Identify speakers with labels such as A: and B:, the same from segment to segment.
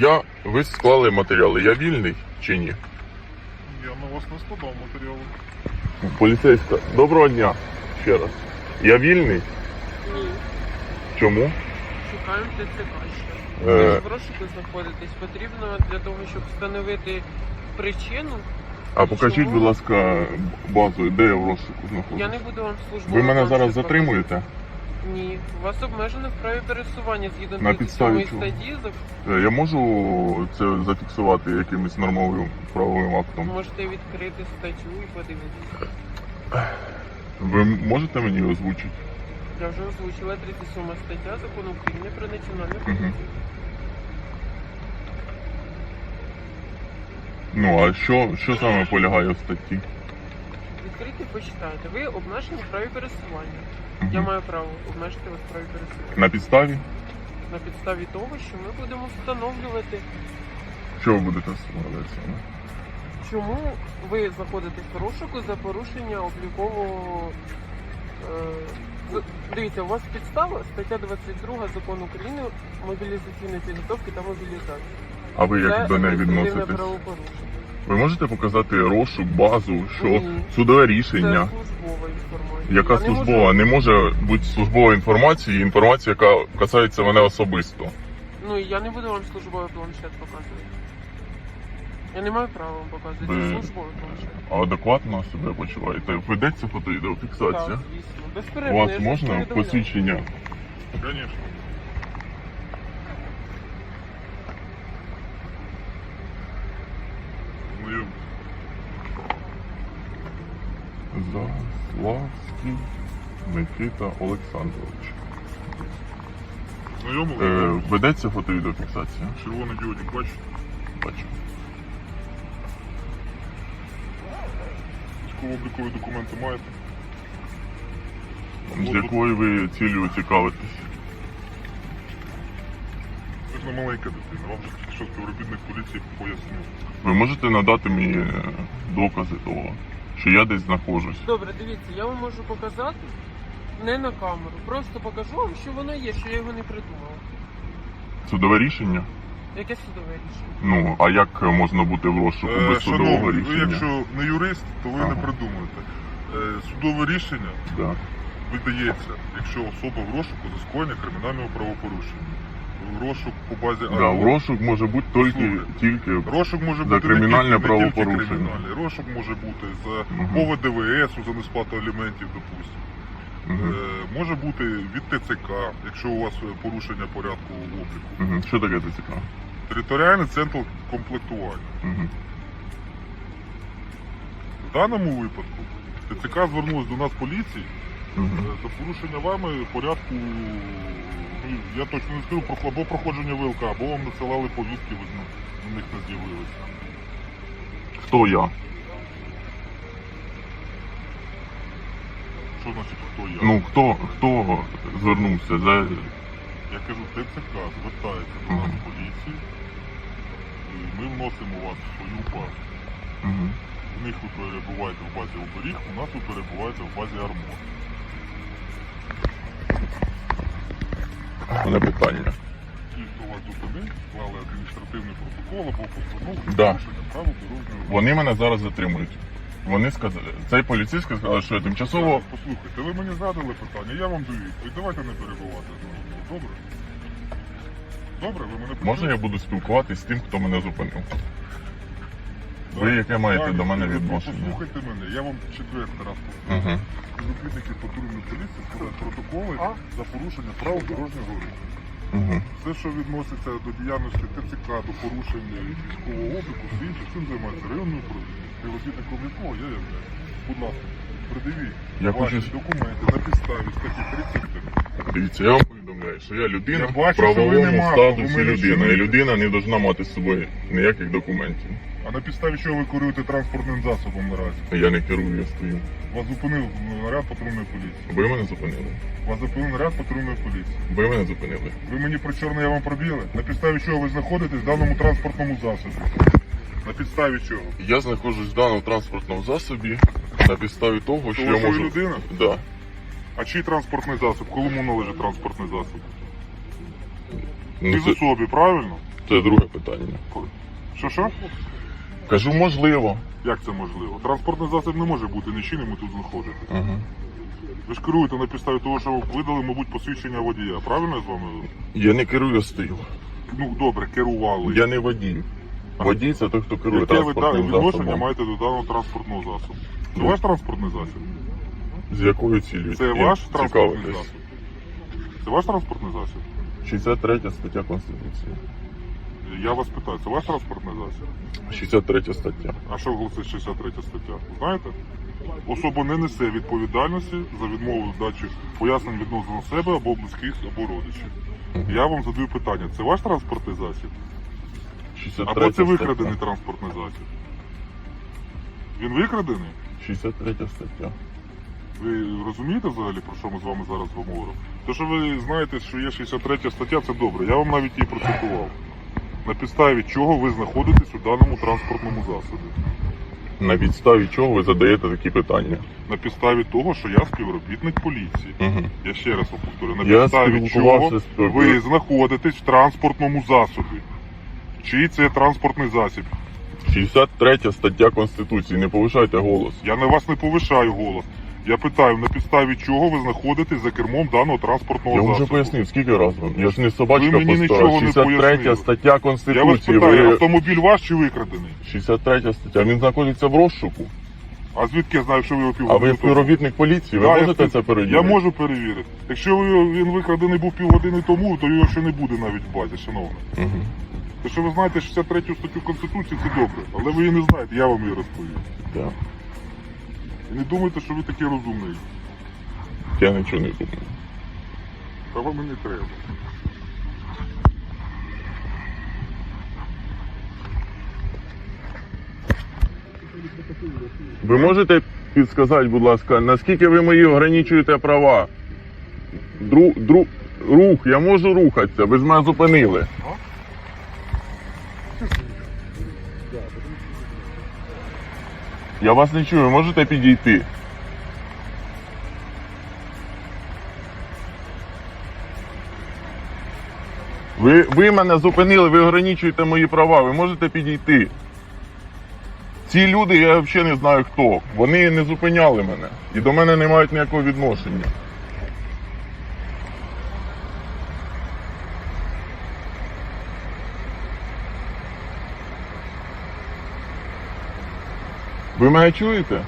A: Я, ви склали матеріали. Я вільний чи ні?
B: Я на вас не складав матеріали.
A: Поліцейська, доброго дня ще раз. Я вільний?
C: Ні.
A: Чому?
C: Шукаємо ТЦК ще.
A: Е.
C: Ви ж в розшуку знаходитесь. Потрібно для того, щоб встановити причину.
A: А покажіть,
C: Чому?
A: будь ласка, базу, де я в розшуку
C: Я не буду вам службу.
A: Ви мене зараз затримуєте?
C: Ні. Вас обмежено в праві пересування згідно
A: На підставі
C: 37
A: чого?
C: статті. зак-
A: Е, Я можу це зафіксувати якимось нормовим правовим актом?
C: Можете відкрити статтю і подивитися.
A: Ви можете мені озвучити?
C: Я вже озвучила 37 стаття закону України про національну поліцію.
A: Ну а що, що саме полягає в статті?
C: Відкрийте, почитайте. Ви обмежені в праві пересування.
A: Мгм.
C: Я маю право обмежити вас в праві пересування.
A: На підставі?
C: На підставі того, що ми будемо встановлювати,
A: Що ви будете встановлювати саме?
C: чому ви знаходитесь в розшуку за порушення облікового. Е, з- дивіться, у вас підстава стаття 22 закону України мобілізаційної підготовки та мобілізації.
A: А ви як до неї
C: адміністративне
A: відноситесь?
C: правопорушення.
A: Ви можете показати розшук, базу, що
C: Ні.
A: судове
C: Це
A: рішення?
C: службова інформація.
A: Яка
C: Я не можу-
A: службова? Не може бути службова інформація, інформація, яка касається мене особисто.
C: Ну я не буду вам службовий планшет показувати. Я не маю права вам показувати.
A: Ви-
C: Це службовий планшет.
A: А адекватно себе почуваєте? Ведеться фото-відеофіксація?
C: Так, звісно.
A: У
C: Безперервно.
A: вас
C: ж
A: можна
C: повідомляю.
A: посвідчення?
B: Звісно.
A: Заславський Микита Олександрович.
B: Знайомили?
A: Е, ведеться фото-відеофіксація?
B: Червоний діодик, бачите?
A: Бачу.
B: Військово-облікові документи маєте?
A: З якою ви цілею цікавитесь?
B: Ви ж не маленька дитина, вам же тільки що співробітник поліції пояснив.
A: Ви можете надати мені е, докази того, що я десь знаходжусь?
C: Добре, дивіться, я вам можу показати не на камеру. Просто покажу вам, що воно є, що я його не придумала.
A: Судове рішення?
C: Яке судове рішення?
A: Ну, а як можна бути в розшуку
B: Е,
A: без судового
B: Шановний, ви
A: рішення?
B: якщо не юрист, то ви
A: Ага.
B: не придумуєте. Е, Судове рішення
A: Да.
B: видається, якщо особа в розшуку за скоєння кримінального правопорушення. Розшук по базі
A: Да, в розшук може бути тільки,
B: Послухайте.
A: тільки
B: Розшук може
A: За
B: бути
A: кримінальне
B: не тільки, не тільки
A: правопорушення.
B: кримінальний. Розшук може бути за
A: Мгм.
B: мови ДВС за несплату аліментів, допустимо.
A: Мгм.
B: Е, може бути від ТЦК, якщо у вас е, порушення порядку обліку.
A: Мгм. Що таке це цікаво?
B: Територіальний центр комплектування.
A: Мгм.
B: В даному випадку ТЦК звернулась до нас поліції. За порушення вами порядку, ну, я точно не скажу, про- або проходження ВЛК, або вам надсилали повістки, ви на, них не з'явилися.
A: Хто я?
B: Що значить хто я?
A: Ну хто хто звернувся за
B: Я кажу, ТЦК звертається до нас поліції, і ми вносимо вас в свою базу.
A: Мгм.
B: У них ви перебуваєте в базі оберіг, у нас ви перебуваєте в базі армор.
A: Мене питання?
B: Ті, хто вас зупинив, склали адміністративний протокол або постанову про
A: Да.
B: порушення правил дорожнього руху.
A: Вони мене зараз затримують. Вони сказали, цей поліцейський сказав, що я тимчасово.
B: Послухайте, ви мені задали питання, я вам даю відповідь. Давайте не перебувати з. Добре? Добре, ви мене
A: Можна я буду спілкуватися з тим, хто мене зупинив? Ви яке маєте до мене відношення?
B: Послухайте мене, я вам четвертий раз повторю.
A: Угу.
B: Співробітники патрульної поліції складають протоколи
C: А?
B: за порушення правил дорожнього руху.
A: Угу.
B: Все, що відноситься до діяльності ТЦК, до порушення військового обліку, все інше, цим займається районною управління. Співробітником якого я являюсь. Будь ласка, придивіть
A: Я
B: ваші
A: хочу-
B: документи на підставі статті 33.
A: Дивіться, я вам повідомляю, що я людина
B: Я
A: в
B: бачу, що ви
A: правовому статусі
B: ви
A: людина. І людина не повинна мати з собою ніяких документів.
B: А на підставі чого ви керуєте транспортним засобом наразі?
A: Я не керую, я стою.
B: Вас зупинив наряд патрульної поліції.
A: Ви мене зупинили.
B: Вас зупинив наряд патрульної поліції.
A: Ви мене зупинили.
B: Ви мені про чорне я вам пробіли? На підставі чого ви знаходитесь в даному транспортному засобі? На підставі чого?
A: Я знаходжусь в даному транспортному засобі на підставі того, що я
B: що ви
A: можу.
B: людина?
A: Да.
B: А чий транспортний засіб? Кому належить транспортний засіб?
A: Ну,
B: Ти
A: це...
B: особі, правильно?
A: Це друге питання.
B: Що що?
A: Кажу, можливо.
B: Як це можливо? Транспортний засіб не може бути нічийним і тут знаходити.
A: Угу.
B: Ви ж керуєте на підставі того, що ви видали, мабуть, посвідчення водія. Правильно я з вами?
A: Я не керую стилем.
B: Ну добре, керували.
A: Я не водій. Водій це той, хто керує
B: Яке ви да,
A: транспортним
B: відношення
A: засобом.
B: маєте до даного транспортного засобу? Це ваш транспортний засіб?
A: З якою цілею?
B: Це
A: їм
B: ваш транспортний засіб? Це ваш транспортний засіб?
A: 63 стаття Конституції.
B: Я вас питаю, це ваш транспортний засіб?
A: 63 стаття.
B: А що гласить 63 стаття? Знаєте? Особа не несе відповідальності за відмову дачі пояснень відносно себе або близьких або родичів. Я вам задаю питання: це ваш транспортний засіб?
A: 63
B: Або це викрадений транспортний засіб? Він викрадений?
A: 63 стаття.
B: Ви розумієте взагалі, про що ми з вами зараз говоримо? Те, що ви знаєте, що є 63 стаття, це добре. Я вам навіть її процитував. На підставі чого ви знаходитесь у даному транспортному засобі?
A: На підставі чого ви задаєте такі питання?
B: На підставі того, що я співробітник поліції.
A: Угу.
B: Я ще раз повторю, на
A: Я
B: підставі чого ви знаходитесь в транспортному засобі. Чий це транспортний засіб?
A: 63 стаття Конституції. Не повишайте голос.
B: Я на вас не повишаю голос. Я питаю, на підставі чого ви знаходитесь за кермом даного транспортного
A: Я
B: засобу?
A: вже пояснив, скільки разів. Я ж не собачка
B: Ви мені нічого не
A: 63
B: пояснили.
A: стаття
B: Я вас питаю,
A: Ви...
B: автомобіль ваш чи викрадений?
A: 63 стаття. Він знаходиться в розшуку.
B: А звідки я знаю, що ви його
A: А ви співробітник поліції, ви
B: Да,
A: можете
B: спів-
A: це перевірити?
B: Я можу перевірити. Якщо він викрадений був півгодини тому, то його ще не буде навіть в базі, шановний.
A: Угу.
B: Те, що ви знаєте 63 статтю Конституції, це добре. Але ви її не знаєте, я вам її розповім.
A: Да.
B: Не думайте, що ви такий розумний.
A: Я нічого не думаю.
B: Та вам і не треба.
A: Ви можете підсказати, будь ласка, наскільки ви мої ограничуєте права? Дру, дру, рух, я можу рухатися, ви ж мене зупинили. Я вас не чую, можете підійти? Ви, ви мене зупинили, ви ограничуєте мої права, ви можете підійти. Ці люди, я взагалі не знаю хто. Вони не зупиняли мене і до мене не мають ніякого відношення. Ви мене чуєте?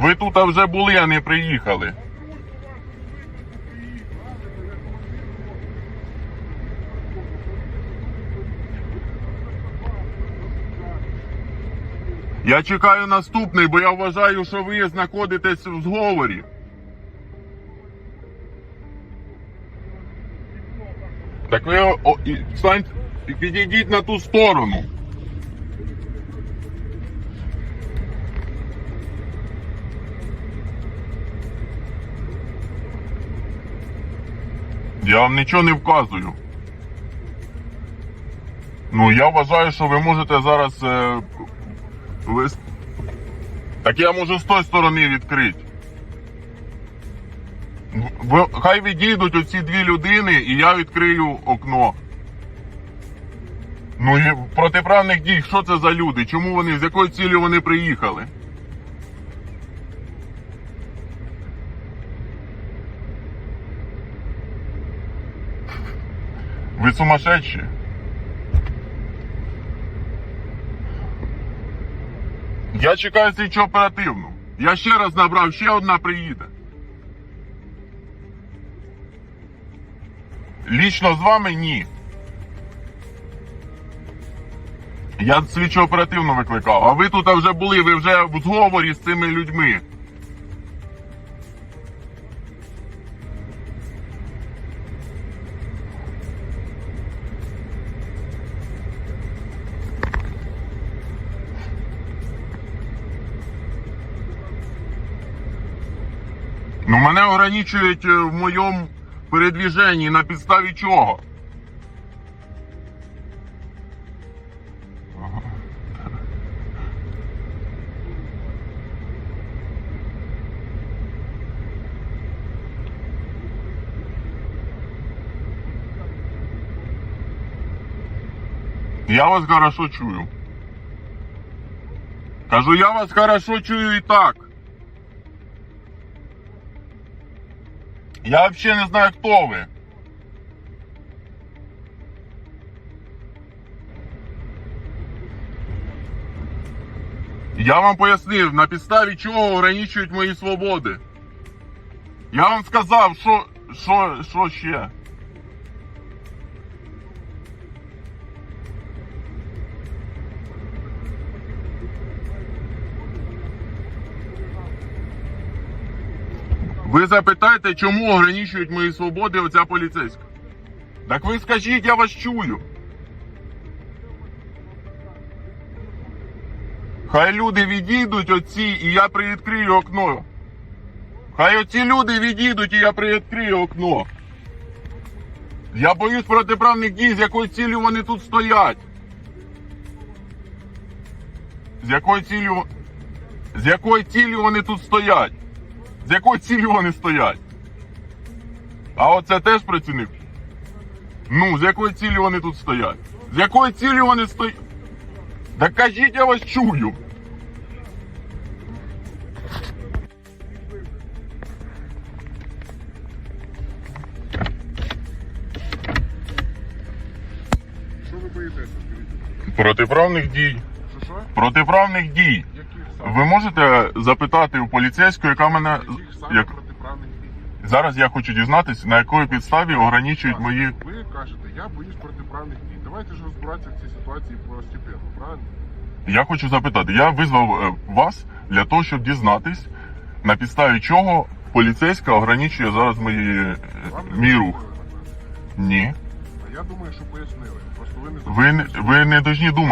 A: Ви тут вже були, а не приїхали. Я чекаю наступний, бо я вважаю, що ви знаходитесь в зговорі. Так ви о, і, встаньте, підійдіть на ту сторону. Я вам нічого не вказую. Ну, я вважаю, що ви можете зараз. Е, лист... Так я можу з тої сторони відкрити. Ви, хай відійдуть оці дві людини, і я відкрию окно. Ну і протиправних дій, що це за люди? Чому вони, з якою цілею вони приїхали? Ви сумасшедші? Я чекаю слідчо оперативну. Я ще раз набрав, ще одна приїде. Лічно з вами ні. Я слідчо оперативно викликав, а ви тут вже були, ви вже в зговорі з цими людьми. Ну, мене ограничують е, в моєму передвіженні на підставі чого? Ага. Я вас хорошо чую. Кажу, я вас хорошо чую і так. Я взагалі не знаю, хто ви. Я вам пояснив, на підставі чого ограничують мої свободи. Я вам сказав, що, що, що ще. Ви запитаєте, чому ограничують мої свободи оця поліцейська? Так ви скажіть, я вас чую. Хай люди відійдуть оці, і я привідкрию окно. Хай оці люди відійдуть, і я привідкрию окно. Я боюсь протиправних дій, з якою цілею вони тут стоять. З якою цілею. З якою цілею вони тут стоять? З якою цілею вони стоять? А оце теж працівник? Ну, з якою цілею вони тут стоять? З якою цілею вони стоять? Да кажіть, я вас чую.
B: Що ви боїтеся?
A: Протиправних дій.
B: Що що?
A: Протиправних дій. Ви можете запитати у поліцейського, яка мене. Як... Зараз я хочу дізнатися, на якої підставі ограничують мої.
B: Ви кажете, я боюсь протиправних дій. Давайте ж розбиратися в цій ситуації постепенно, правильно?
A: Я хочу запитати, я визвав е, вас для того, щоб дізнатись, на підставі чого поліцейська ограничує зараз мої, е, мій рух. Ні.
B: А я думаю, що пояснили. Просто ви не
A: Ви, ви не повинні думати.